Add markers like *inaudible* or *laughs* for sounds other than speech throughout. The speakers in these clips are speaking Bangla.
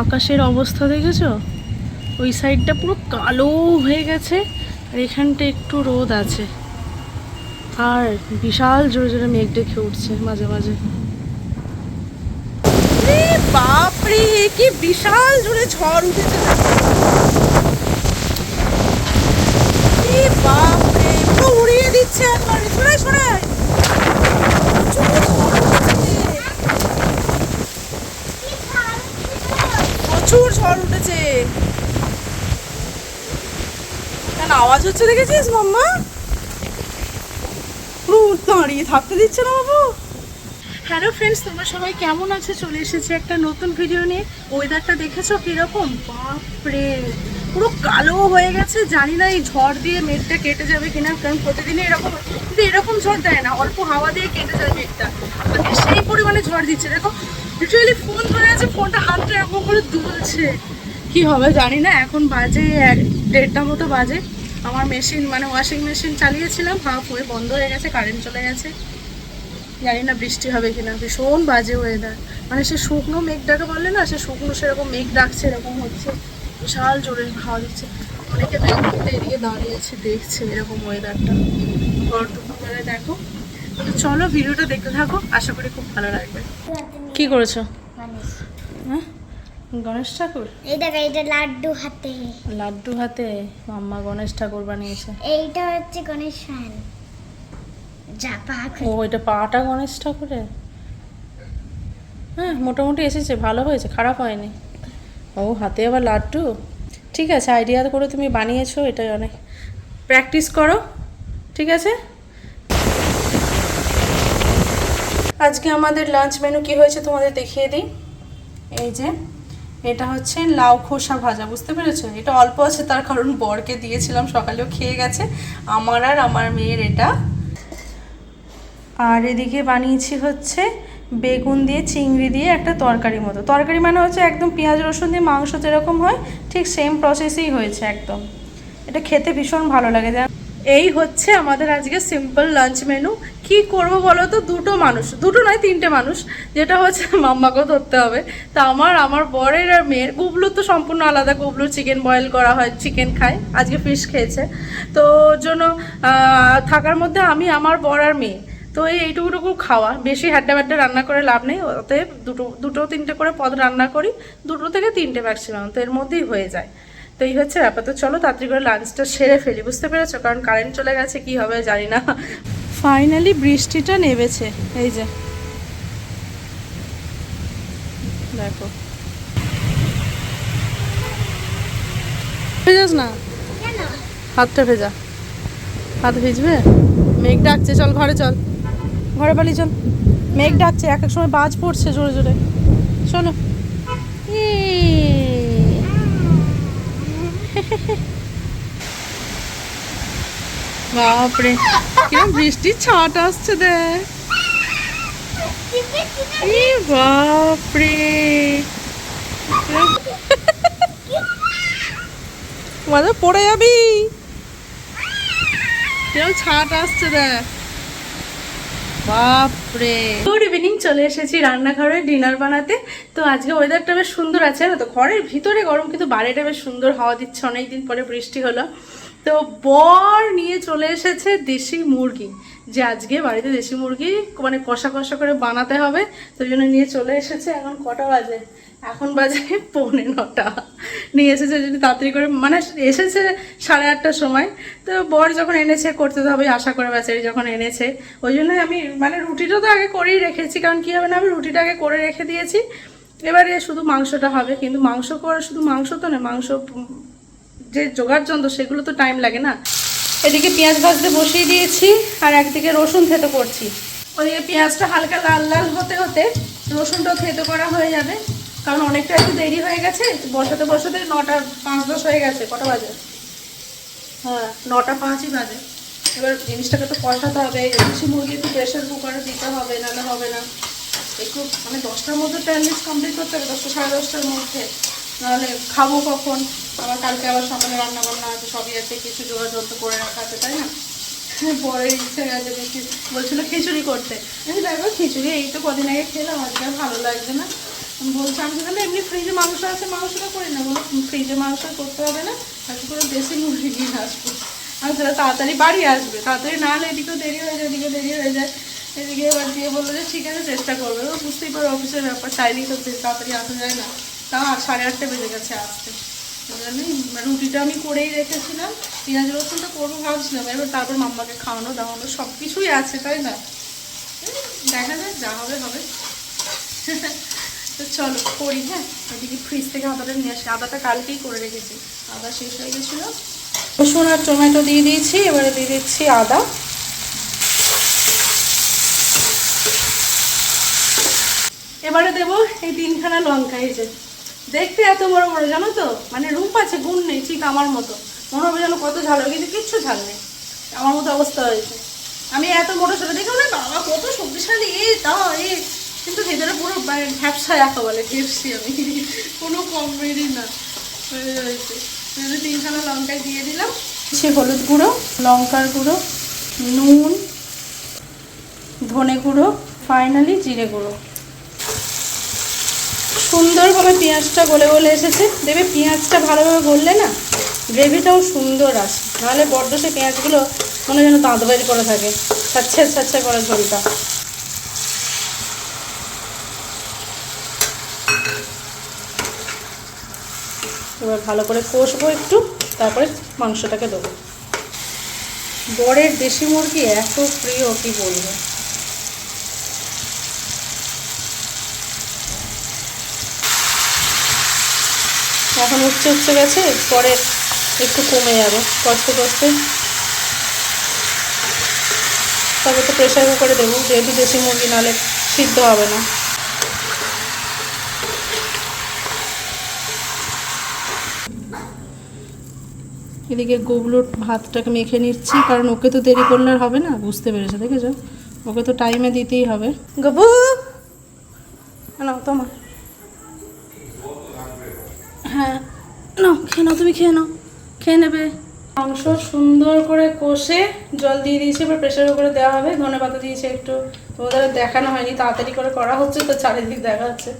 আকাশের অবস্থা দেখেছ? ওই সাইডটা পুরো কালো হয়ে গেছে, আর এখানটা একটু রোদ আছে। আর বিশাল জোরে জোরে মেঘ ডেকে উঠছে মাঝে মাঝে। বাপরে, কি বিশাল জোরে ঝড় উঠেছে এ বাপরে পুরো উড়িয়ে দিচ্ছে একবারে শোনায় শোনায় প্রচুর ঝড় উঠেছে আওয়াজ হচ্ছে দেখেছিস, মাম্মা? পুরো দাঁড়িয়ে থাকতে দিচ্ছে না বাবু। হ্যালো ফ্রেন্ডস তোমরা সবাই কেমন আছে? চলে এসেছে একটা নতুন ভিডিও নিয়ে। ওয়েদারটা দেখেছ কীরকম? বাপরে, পুরো কালো হয়ে গেছে। জানি না এই ঝড় দিয়ে মেঘটা কেটে যাবে কিনা, কারণ প্রতিদিনই এরকম কিন্তু এরকম ঝড় দেয় না, অল্প হাওয়া দিয়ে কেটে যায় মেঘটা। মানে সেই পরিমাণে ঝড় দিচ্ছে। দেখো লিটারালি ফোন ধরে আছে ফোনটা হাতটা এরকম করে দুলছে। কি হবে জানি না, এখন বাজে এক, দেড়টা মতো বাজে। আমার মেশিন মানে ওয়াশিং মেশিন চালিয়েছিলাম হাফ হয়ে বন্ধ হয়ে গেছে কারেন্ট চলে গেছে। জানি না বৃষ্টি হবে কিনা ভীষণ বাজে ওয়েদার মানে সে শুকনো মেঘ ডাকা বললে না সে শুকনো সেরকম মেঘ ডাকছে এরকম হচ্ছে। বিশাল জোরে হাওয়া দিচ্ছে। অনেকে দেখো এদিকে দাঁড়িয়েছে দেখছে এরকম ওয়েদারটা ঘর দুপুরবেলায় দেখো। চলো ভিডিওটা দেখতে থাকো। আশা করি খুব ভালো লাগবে। কি করেছ? হ্যাঁ? গণেশ ঠাকুর? এই দেখো এটা লাড্ডু হাতে। লাড্ডু হাতে? মাম্মা গণেশ ঠাকুর বানিয়েছে। এইটা হচ্ছে গণেশ ফ্যান। যা পা ও এটা পাটা গণেশ ঠাকুরের? হ্যাঁ মোটামুটি এসেছে ভালো হয়েছে খারাপ হয়নি। ও হাতে আবার লাড্ডু? ঠিক আছে আইডিয়া করে তুমি বানিয়েছো এটাই অনেক। প্র্যাকটিস করো ঠিক আছে? আজকে আমাদের লাঞ্চ মেনু কি হয়েছে তোমাদের দেখিয়ে দিই। এই যে এটা হচ্ছে লাউ খোসা ভাজা, বুঝতে পেরেছ? এটা অল্প আছে, তার কারণ বরকে দিয়েছিলাম, সকালেও খেয়ে গেছে। আমার আর আমার মেয়ের এটা। আর এদিকে বানিয়েছি হচ্ছে বেগুন দিয়ে, চিংড়ি দিয়ে একটা তরকারি মতো। তরকারি মানে হচ্ছে একদম পেঁয়াজ, রসুন দিয়ে মাংস যেরকম হয়, ঠিক সেম প্রসেসেই হয়েছে একদম। এটা খেতে ভীষণ ভালো লাগে। এই হচ্ছে আমাদের আজকে সিম্পল লাঞ্চ মেনু কি করব বলো তো? দুটো মানুষ। দুটো নয়, তিনটে মানুষ। যেটা হচ্ছে *laughs* মাম্মাকেও ধরতে হবে। তা আমার আমার বরের আর মেয়ের। গুবলু তো সম্পূর্ণ আলাদা। গুবলু চিকেন বয়েল করা হয় চিকেন খায়। আজকে ফিশ খেয়েছে। তো জন্য থাকার মধ্যে আমি, আমার বর আর মেয়ে। তো এই এইটুকুটুকু খাওয়া। বেশি হাড্ডা বাড্ডা রান্না করে লাভ নেই। অতএব দুটো দুটো তিনটে করে পদ রান্না করি। দুটো থেকে তিনটে ম্যাক্সিমাম তো এর মধ্যেই হয়ে যায়। তো এই হচ্ছে ব্যাপার। তো চলো তাড়াতাড়ি করে লাঞ্চটা সেরে ফেলি বুঝতে পেরেছ? কারণ কারেন্ট চলে গেছে কি হবে জানি না। ফাইনালি বৃষ্টিটা নেমেছে এই যে। দেখো। ভেজাস না? হাতটা ভেজা। হাত ভিজবে? মেঘ ডাকছে চল ঘরে চল। ঘরে পালি চল। মেঘ ডাকছে এক এক সময় বাজ পড়ছে জোরে জোরে। চলো। ই। *laughs* বাপরে কিরম বৃষ্টির ছাট আসছে দেখ। বাপরে। মানে পড়ে যাবি। কিরম ছাট আসছে দেখ। বাপরে। গুড ইভিনিং, চলে এসেছি রান্নাঘরে ডিনার বানাতে। তো আজকে ওয়েদারটা বেশ সুন্দর আছে না তো ঘরের ভিতরে গরম, কিন্তু বাইরেটা বেশ সুন্দর, হাওয়া দিচ্ছে, অনেকদিন পরে বৃষ্টি হলো। তো বর নিয়ে চলে এসেছে দেশি মুরগি, যে আজকে বাড়িতে দেশি মুরগি মানে কষা কষা করে বানাতে হবে তো জন্য নিয়ে চলে এসেছে এখন কটা বাজে? এখন বাজে পৌনে নটা। নিয়ে এসেছে যদি তাড়াতাড়ি করে মানে এসেছে সাড়ে আটটার সময়। তো বর যখন এনেছে, করতে তো হবে আশা করে বেচারি যখন এনেছে। ওই জন্যই আমি মানে রুটিটা তো আগে করেই রেখেছি, কারণ কী হবে না, আমি রুটিটা আগে করে রেখে দিয়েছি। এবারে শুধু মাংসটা হবে, কিন্তু মাংস করে শুধু মাংস তো না মাংস যে জোগাড় যন্ত্র, সেগুলো তো টাইম লাগে না। এদিকে পেঁয়াজ ভাজতে বসিয়ে দিয়েছি, আর একদিকে রসুন থেতো করছি। ওদিকে পেঁয়াজটা হালকা লাল লাল হতে হতে রসুনটাও থেতো করা হয়ে যাবে, কারণ অনেকটা একটু দেরি হয়ে গেছে, বসাতে বসাতে নটা পাঁচ দশ হয়ে গেছে, কটা বাজে? হ্যাঁ নটা পাঁচই বাজে। এবার জিনিসটাকে তো কষাতে হবে দেশি মুরগি একটু প্রেশার কুকারে দিতে হবে, নাহলে হবে না। একটু মানে দশটার মধ্যে ট্যান্ডিস কমপ্লিট করতে হবে, দশটা সাড়ে দশটার মধ্যে। নাহলে খাব কখন? আবার কালকে আবার সকালে রান্না বান্না আছে, সবই আছে, কিছু জোগাড় যন্ত্র করে রাখা আছে, তাই না? পরে ইচ্ছে গেছে বেশি বলছিল খিচুড়ি করতে। আমি দেখো, খিচুড়ি এই তো কদিন আগে খেলাম, আজকে ভালো লাগছে না। বলছি, আমি তো তাহলে এমনি ফ্রিজে মাংস আছে, মাংসটা করি না বলো ফ্রিজে মাংস করতে হবে না তাকে করে দেশি মুরগি নিয়ে আসব। আমি তাহলে তাড়াতাড়ি বাড়ি আসবে, তাড়াতাড়ি না হলে এদিকেও দেরি হয়ে যায় এদিকে দেরি হয়ে যায়। এদিকে এবার দিয়ে বলল যে, ঠিক আছে, চেষ্টা করবে। বুঝতেই পারো, অফিসের ব্যাপার চাইলেই তো তাড়াতাড়ি আসা যায় না। তাও সাড়ে আটটা বেজে গেছে আসতে। ওই জন্যই রুটিটা আমি করেই রেখেছিলাম, পেঁয়াজ রসুনটা করব ভাবছিলাম, এবার তারপর মাম্মাকে খাওয়ানো, দাওয়ানো সব কিছুই আছে, তাই না? দেখা যাক, যা হবে হবে। তো চলো, করি হ্যাঁ? এদিকে ফ্রিজ থেকে আদাটা নিয়ে আসি। আদাটা কালকেই করে রেখেছি। আদা শেষ হয়ে গেছিল। রসুন আর টমেটো দিয়ে দিয়েছি, এবারে দিয়ে দিচ্ছি আদা। এবারে দেবো এই তিনখানা লঙ্কা, এই যে। দেখতে এত বড় বড়, জানো তো? মানে রূপ আছে, গুণ নেই, ঠিক আমার মতো। মনে হবে যেন কত ঝাল, কিন্তু কিচ্ছু ঝাল নেই। আমার মতো অবস্থা হয়েছে। আমি এত মোটো ছোটো দেখো না বাবা, কত শক্তিশালী, এ, তা, এ। কিন্তু ভেতরে পুরো মানে ঢ্যাপসা রাখা বলে, ঢেপসি আমি। কোনো কমেডি না হয়েছে তিনখানা লঙ্কা দিয়ে দিলাম। সে হলুদ গুঁড়ো, লঙ্কার গুঁড়ো, নুন, ধনে গুঁড়ো, ফাইনালি জিরে গুঁড়ো। সুন্দরভাবে পেঁয়াজটা গলে গলে এসেছে। দেবে পেঁয়াজটা ভালোভাবে গললে না গ্রেভিটাও সুন্দর আসে। নাহলে বড্ড সে পেঁয়াজগুলো মনে যেন দাঁত বাইর করে থাকে। ছাচ্ছে ছাচ্ছে করে ঝোলটা। এবার ভালো করে কষবো একটু, তারপরে মাংসটাকে দেবো। বরের দেশি মুরগি এত প্রিয়, কি বলব? এখন উঠছে উঠছে গেছে, পরে একটু কমে যাবে, কষ্ট কষ্ট। তবে তো প্রেশার কুকারে দেবো, যেহেতু দেশি মুরগি নাহলে সিদ্ধ হবে না। এদিকে গোবলোর ভাতটাকে মেখে নিচ্ছি, কারণ ওকে তো দেরি করলে আর হবে না, বুঝতে পেরেছে, দেখেছ? ওকে তো টাইমে দিতেই হবে। গবু! খেয়ে নেবে। মাংস সুন্দর করে কষে জল দিয়ে দিয়েছি এবার প্রেশার কুকারে দেওয়া হবে। ধনে পাতা দিয়েছি একটু। তোমাদের দেখানো হয়নি তাড়াতাড়ি করে করা হচ্ছে তো চারিদিক দেখা যাচ্ছে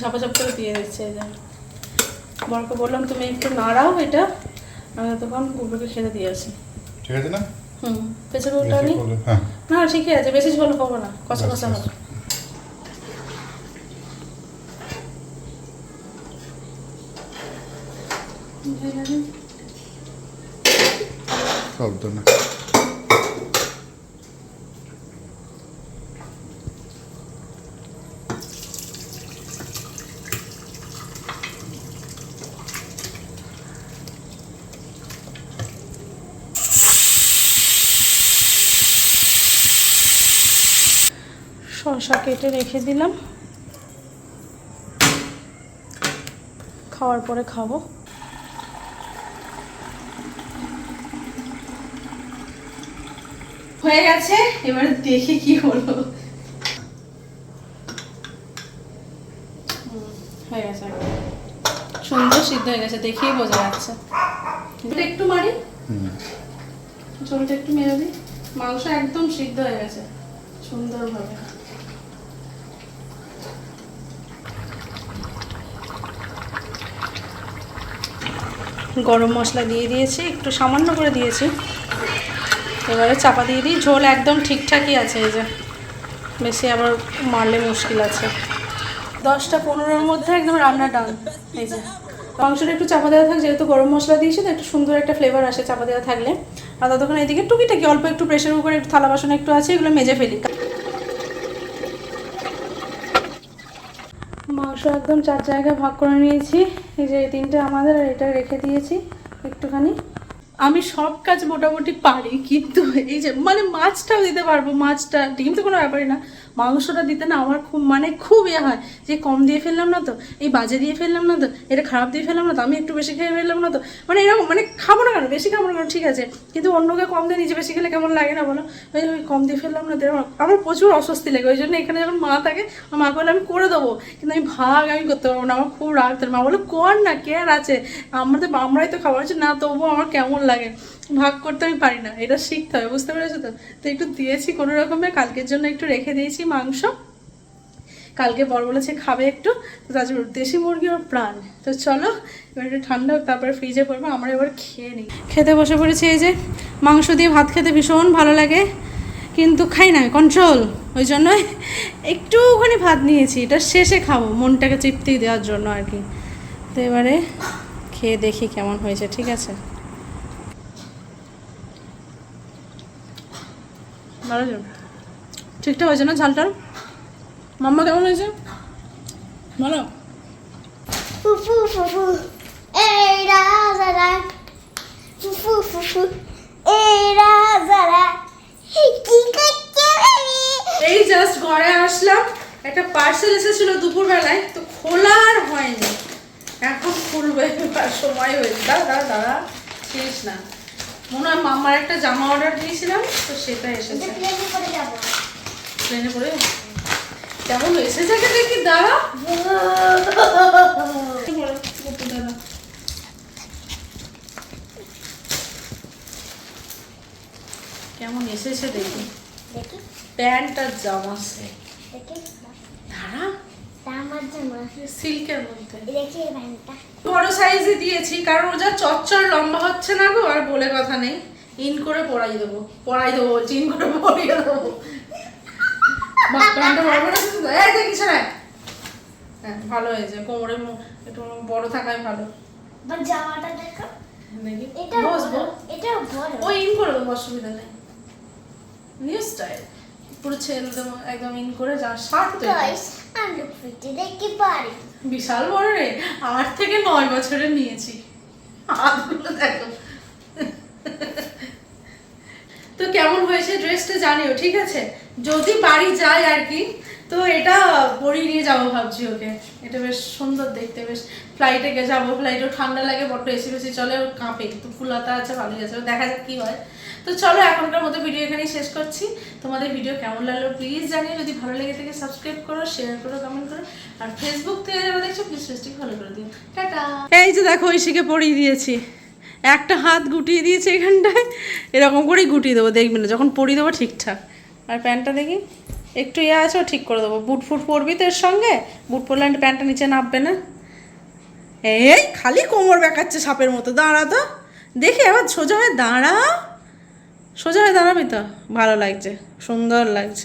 ঝাপা ঝাপ করে দিয়ে দিচ্ছে এই যে। বরকে বললাম তুমি একটু নাড়াও এটা আমি তখন কুকুরকে খেতে দিয়ে আসি। ঠিক আছে না? হুম প্রেশার কুকারটা নি না ঠিকই আছে বেশি ঝোল খাব না কষা কষা হবে। শব্দ না শসা কেটে রেখে দিলাম। খাওয়ার পরে খাব। হয়ে গেছে এবারে দেখি কি হলো। হয়ে গেছে। সুন্দর সিদ্ধ হয়ে গেছে দেখেই বোঝা যাচ্ছে। একটু মারি। ঝোলটা একটু মেরে দিই মাংস একদম সিদ্ধ হয়ে গেছে সুন্দরভাবে। গরম মশলা দিয়ে দিয়েছি একটু সামান্য করে দিয়েছি। এবারে চাপা দিয়ে দিই। ঝোল একদম ঠিকঠাকই আছে এই যে। বেশি আবার মারলে মুশকিল আছে। দশটা পনেরোর মধ্যে একদম রান্না ডান। এই যে। মাংসটা একটু চাপা দেওয়া থাক, যেহেতু গরম মশলা দিয়েছি, তো একটু সুন্দর একটা ফ্লেভার আসে চাপা দেওয়া থাকলে। আর ততক্ষণ এদিকে টুকিটাকি অল্প একটু প্রেশার কুকারে একটু থালা বাসন একটু আছে, এগুলো মেজে ফেলি। মাংস একদম চার জায়গায় ভাগ করে নিয়েছি। এই যে এই তিনটে আমাদের, আর এটা রেখে দিয়েছি একটুখানি। আমি সব কাজ মোটামুটি পারি, কিন্তু এই যে মানে মাছটাও দিতে পারব, মাছটা, ডিম তো কোনো ব্যাপারই না। মাংসটা দিতে না আমার খুব মানে খুব ইয়ে হয়। যে কম দিয়ে ফেললাম না তো, এই বাজে দিয়ে ফেললাম না তো, এটা খারাপ দিয়ে ফেললাম না তো, আমি একটু বেশি খেয়ে ফেললাম না তো। মানে এরকম মানে খাব না কেন? বেশি খাব না কেন? ঠিক আছে। কিন্তু অন্যকে কম দিয়ে নিজে বেশি খেলে কেমন লাগে না বলো? ওই কম দিয়ে ফেললাম না তো আমার প্রচুর অস্বস্তি লাগে। ওই জন্য এখানে যখন মা থাকে মা বলে, আমি করে দেবো। কিন্তু আমি ভাগ আমি করতে পারব না। আমার খুব রাগ মা বলে, কর না, কে আর আছে? আমাদের, আমরাই তো খাবার আছে না, তবুও আমার কেমন লাগে? ভাগ করতে আমি পারি না, এটা শিখতে হবে, বুঝতে পেরেছ তো? তো একটু দিয়েছি কোনো রকমে, কালকের জন্য একটু রেখে দিয়েছি মাংস। কালকে বর বলেছে খাবে একটু, তো তার দেশি মুরগি ওর প্রাণ। তো চলো, এবার একটু ঠান্ডা হোক, তারপরে ফ্রিজে পড়ব, আমরা এবার খেয়ে নিই। খেতে বসে পড়েছি এই যে, মাংস দিয়ে ভাত খেতে ভীষণ ভালো লাগে, কিন্তু খাই না কন্ট্রোল ওই জন্য একটুখানি ভাত নিয়েছি, এটা শেষে খাব, মনটাকে তৃপ্তি দেওয়ার জন্য আর কি। তো এবারে খেয়ে দেখি কেমন হয়েছে, ঠিক আছে? ভালো তো? ঠিকঠাক হয়েছে না ঝালটাল মাম্মা কেমন হয়েছে? ফুফু এই রাজারা ফুফু ফুফু এই রাজারা কি করছে এই জাস্ট ঘরে আসলাম। একটা পার্সেল এসেছিল দুপুরবেলায় তো খোলা আর হয়নি। এখন খুলবে সময় হয়েছে। দাঁড়া দাঁড়া। দাঁড়া না। মনে হয় মাম্মার একটা জামা অর্ডার দিয়েছিলাম তো সেটা এসেছে। করে ট্রেনে করে কেমন এসেছে দেখি? *laughs* দাঁড়া। কেমন এসেছে দেখি? প্যান্ট আর জামা। সেট দেখি দাঁড়া তা আমার জামা সিল্কের মধ্যে। বড় সাইজে দিয়েছি কারণ ও যা চচ্চর লম্বা হচ্ছে না গো আর বলে কথা নেই। ইন করে পরাই দেবো পরাই দেবো ইন করে পরিয়ে দেবো। হ্যাঁ ভালো হয়েছে কোমরে একটু বড় থাকাই ভালো। জামাটা দেখো। বসবো? ও ইন করে দেবো অসুবিধা নেই। নিউ স্টাইল পুরো দেবো একদম ইন করে যা শার্ট তো বিশাল বড় রে, আট থেকে নয় বছরের নিয়েছি। হাতগুলো দেখো। তো কেমন হয়েছে ড্রেসটা জানিও, ঠিক আছে? যদি বাড়ি যায় আর কি, তো এটা পরিয়ে নিয়ে যাব ভাবছি ওকে। এটা বেশ সুন্দর দেখতে, বেশ ফ্লাইটে গে যাব। ফ্লাইটেও ঠান্ডা লাগে, বড্ড এসি বেশি চলে কাঁপে। তো ফুলাতা আছে, ভালোই আছে। দেখা যাক কি হয়। তো চলো, এখনকার মতো ভিডিও এখানেই শেষ করছি। তোমাদের ভিডিও কেমন লাগল প্লিজ জানিও। যদি ভালো লেগে থাকে সাবস্ক্রাইব করো শেয়ার করো কমেন্ট করো। আর ফেসবুক থেকে যারা দেখছ প্লিজ পেজটিকে ফলো করে দিও। টাটা! এই যে দেখো, ঐশীকে পরিয়ে দিয়েছি। একটা হাত গুটিয়ে দিয়েছে এখানটায়। এরকম করেই গুটিয়ে দেবো, দেখবি না। যখন পরিয়ে দেবো, ঠিকঠাক। আর প্যান্টটা দেখি, একটু ইয়ে আছে, ঠিক করে দেবো। বুট ফুট পরবি তো এর সঙ্গে? বুট পরলে প্যান্টটা নিচে নামবে না। এই, খালি কোমর বেঁকাচ্ছে সাপের মতো। দাঁড়া তো। দেখি আবার সোজা হয়ে দাঁড়া। সোজা হয়ে দাঁড়াবি তো? ভালো লাগছে সুন্দর লাগছে।